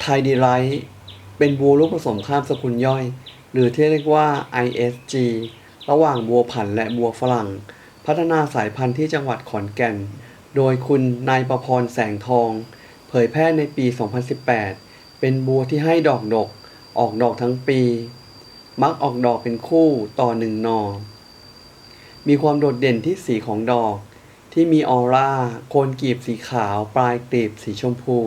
ไทดีไรท์เป็นบัวลูกผสมข้ามสกุลย่อย หรือที่เรียกว่า ISG ระหว่างบัวผันและบัวฝรั่ง พัฒนาสายพันธุ์ที่จังหวัดขอนแก่น โดยคุณนายประพรแสงทอง เผยแพร่ในปี 2018 เป็นบัวที่ให้ดอกดก ออกดอกทั้งปี มักออกดอกเป็นคู่ต่อหนึ่งนอ มีความโดดเด่นที่สีของดอก ที่มีออร่า โคนกลีบสีขาว ปลายกลีบสีชมพู